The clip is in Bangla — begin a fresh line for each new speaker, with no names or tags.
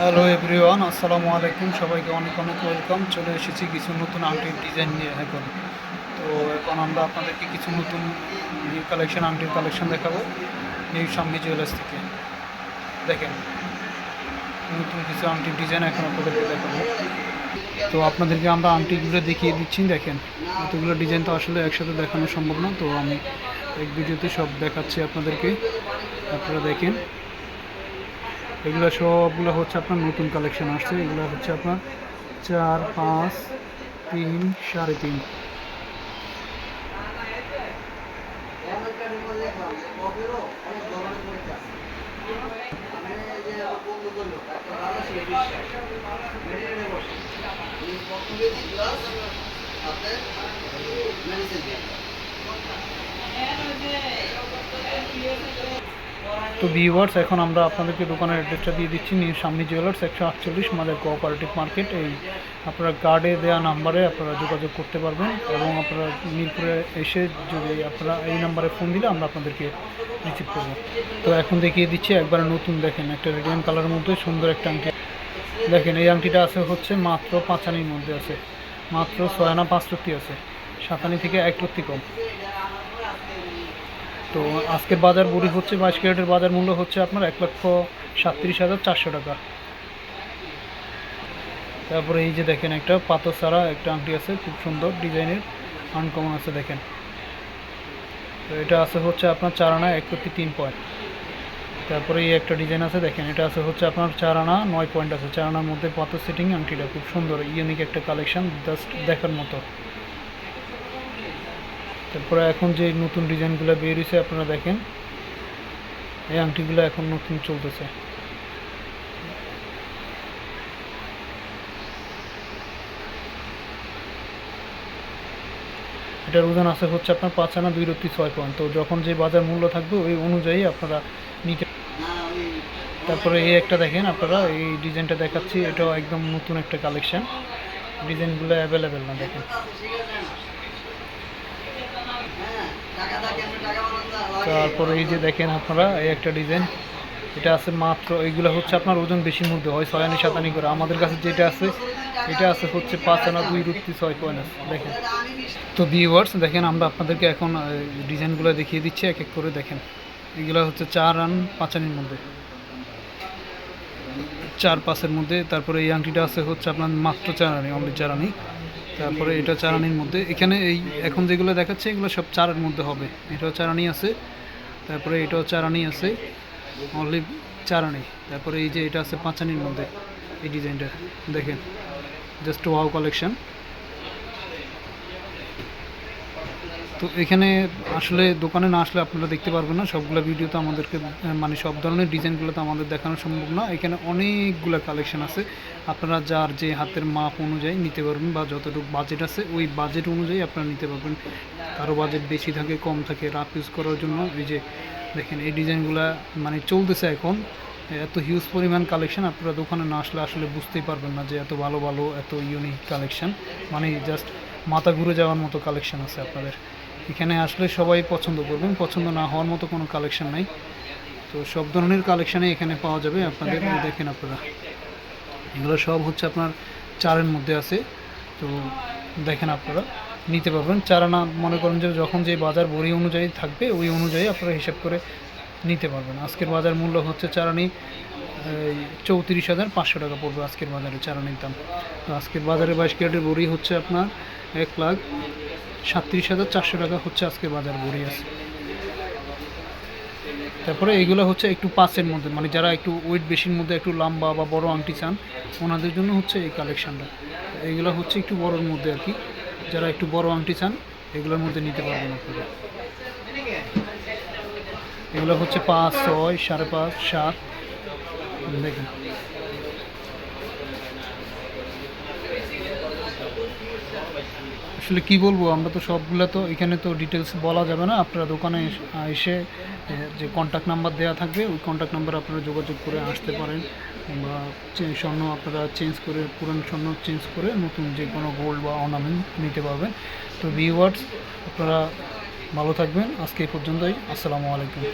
হ্যালো এভরিওয়ান আসসালামু আলাইকুম সবাইকে অনেক অনেক ওয়েলকাম চলে এসেছি কিছু নতুন আংটির ডিজাইন নিয়ে এখন। তো এখন আমরা আপনাদেরকে কিছু নতুন নিউ কালেকশন আংটির কালেকশন দেখাবো নিউ সামনি জুয়েলার্স থেকে। দেখেন, নতুন কিছু আংটির ডিজাইন এখন আপনাদেরকে দেখাবো। তো আপনাদেরকে আমরা আংটিগুলো দেখিয়ে দিচ্ছি, দেখেন। এতগুলো ডিজাইন তো আসলে একসাথে দেখানো সম্ভব না, তো আমি এক ভিডিওতে সব দেখাচ্ছি আপনাদেরকে। আপনারা দেখেন। এগুলো সবগুলো হচ্ছে আপনার নতুন কালেকশন আসছে। এগুলো হচ্ছে আপনার চার, পাঁচ, তিন, সাড়ে তিন। তো ভিউয়ার্স এখন আমরা আপনাদেরকে দোকানের অ্যাড্রেসটা দিয়ে দিচ্ছি নিউ সামনি জুয়েলার্স একশো আটচল্লিশ মাদের কোঅপারেটিভ মার্কেট এই আপনারা গার্ডে দেওয়া নাম্বারে আপনারা যোগাযোগ করতে পারবেন এবং আপনারা মিরপুরে এসে যদি আপনারা এই নাম্বারে ফোন দিলে আমরা আপনাদেরকে রিসিভ করব। তো এখন দেখিয়ে দিচ্ছি, একবারে নতুন দেখেন, একটা রেডিয়াম কালারের মধ্যে সুন্দর একটা আংটি। দেখেন, এই আংটিটা আছে হচ্ছে মাত্র পাঁচানির মধ্যে আছে, মাত্র ছয় আনা পাঁচ আছে, সাতানি থেকে এক রত্তি কম। তো আজকের বাজার বুড়ি হচ্ছে বাইশ ক্যারেটের বাজার মূল্য হচ্ছে আপনার এক লক্ষ সাতত্রিশ হাজার চারশো টাকা। তারপরে এই যে দেখেন একটা পাথর ছাড়া একটা আংটি আছে, খুব সুন্দর ডিজাইনের আনকমন আছে দেখেন। তো এটা আছে হচ্ছে আপনার চার আনা এক কোটি তিন পয়েন্ট। তারপরে এই একটা ডিজাইন আছে দেখেন, এটা আছে হচ্ছে আপনার চার আনা নয় পয়েন্ট আছে। চার আনার মধ্যে পাথর সেটিং আংটিটা খুব সুন্দর ইউনিক একটা কালেকশন জাস্ট দেখার মতো। তারপরে এখন যে নতুন ডিজাইনগুলো বেরিয়েছে আপনারা দেখেন। এই আংটিগুলো এখন নতুন চলতেছে। এটার ওজন আছে হচ্ছে আপনার পাঁচ আনা, দুই রত্তি, ছয় পয়েন্ট। তো যখন যে বাজার মূল্য থাকবে, ওই অনুযায়ী আপনারা নিতে তারপরে এই একটা দেখেন আপনারা, এই ডিজাইনটা দেখাচ্ছি। এটাও একদম নতুন একটা কালেকশান। ডিজাইনগুলো অ্যাভেলেবেল না দেখেন। তারপরে এই যে দেখেন আপনারা, এই একটা ডিজাইন। এটা আছে মাত্র এইগুলো হচ্ছে আপনার ওজন বেশির মধ্যে হয়, ছয় আনি সাতানি করে। আমাদের কাছে যেটা আছে, এটা আছে হচ্ছে পাঁচ আনা, দুই রুটি, ছয় পয়েন্ট দেখেন। তো ভিউয়ার্স দেখেন, আমরা আপনাদেরকে এখন ডিজাইনগুলো দেখিয়ে দিচ্ছি, এক এক করে দেখেন। এগুলো হচ্ছে চার রান পাঁচ আনির মধ্যে। চার পাঁচের মধ্যে, তারপরে এই আংটিটা আছে হচ্ছে আপনার মাত্র চার আনি অনলি চার আনি। তারপরে এটা চারানির মধ্যে। এখানে এই এখন যেগুলো দেখাচ্ছে, এগুলো সব চারের মধ্যে হবে। এটাও চারানি আছে, তারপরে এটাও চারানি আছে। অনলি চারানি। তারপরে এই যে এটা আছে পাঁচানির মধ্যে, এই ডিজাইনটা। দেখেন জাস্ট ওয়াও কালেকশন তো এখানে আসলে দোকানে না আসলে আপনারা দেখতে পারবেন না। সবগুলো ভিডিও তো আমাদেরকে মানে সব ধরনের ডিজাইনগুলো তো আমাদের দেখানো সম্ভব না। এখানে অনেকগুলো কালেকশন আছে। আপনারা যার যে হাতের মাপ অনুযায়ী নিতে পারবেন বা যতটুকু বাজেট আছে, ওই বাজেট অনুযায়ী আপনারা নিতে পারবেন। কারও বাজেট বেশি থাকে, কম থাকে রাফ ইউজ করার জন্য এই যে দেখেন, এই ডিজাইনগুলো মানে চলতেছে এখন। এত হিউজ পরিমাণ কালেকশন আপনারা দোকানে না আসলে আসলে বুঝতেই পারবেন না যে এত ভালো ভালো, এত ইউনিক কালেকশন মানে জাস্ট মাথা ঘুরে যাওয়ার মতো কালেকশন আছে আপনাদের। এখানে আসলে সবাই পছন্দ করবেন। পছন্দ না হওয়ার মতো কোনো কালেকশন নাই। তো সব ধরনের কালেকশানই এখানে পাওয়া যাবে। আপনাদের দেখেন আপনারা। এগুলো সব হচ্ছে আপনার চারের মধ্যে আছে। তো দেখেন আপনারা নিতে পারবেন। চার আনা মনে করেন যে যখন যে বাজার বড়ি অনুযায়ী থাকবে ওই অনুযায়ী আপনারা হিসাব করে নিতে পারবেন। আজকের বাজার মূল্য হচ্ছে চারানি চৌত্রিশ হাজার পাঁচশো টাকা পড়বে আজকের বাজারে চারানির দাম। তো আজকের বাজারে বাইশ ক্যারেটের বড়ি হচ্ছে আপনার এক লাখ সাতত্রিশ হাজার চারশো টাকা হচ্ছে আজকে বাজার বড়ি আছে। তারপরে এইগুলো হচ্ছে একটু পাঁচের মধ্যে মানে যারা একটু ওয়েট বেশির মধ্যে একটু লম্বা বা বড় আংটি চান, ওনাদের জন্য হচ্ছে এই কালেকশানটা এইগুলো হচ্ছে একটু বড়োর মধ্যে আর কি, যারা একটু বড় আংটি চান, এগুলোর মধ্যে নিতে পারবেন আপনারা। এগুলো হচ্ছে পাঁচ, ছয়, সাড়ে পাঁচ, সাত, দেখেন। আসলে কি বলব, আমরা তো সবগুলো তো এখানে তো ডিটেলস বলা যাবে না। আপনারা দোকানে এস- যে কন্ট্যাক্ট নাম্বার দেওয়া থাকবে, ওই কন্ট্যাক্ট নাম্বার আপনারা যোগাযোগ করে আসতে পারেন। বা স্বর্ণ আপনারা চেঞ্জ করে, পুরান স্বর্ণ চেঞ্জ করে নতুন যে কোনো গোল্ড বা অর্নামেন্ট নিতে পারবেন। তো ভিউয়ার্স আপনারা ভালো থাকবেন। আজকে এই পর্যন্তই। আসসালামু আলাইকুম।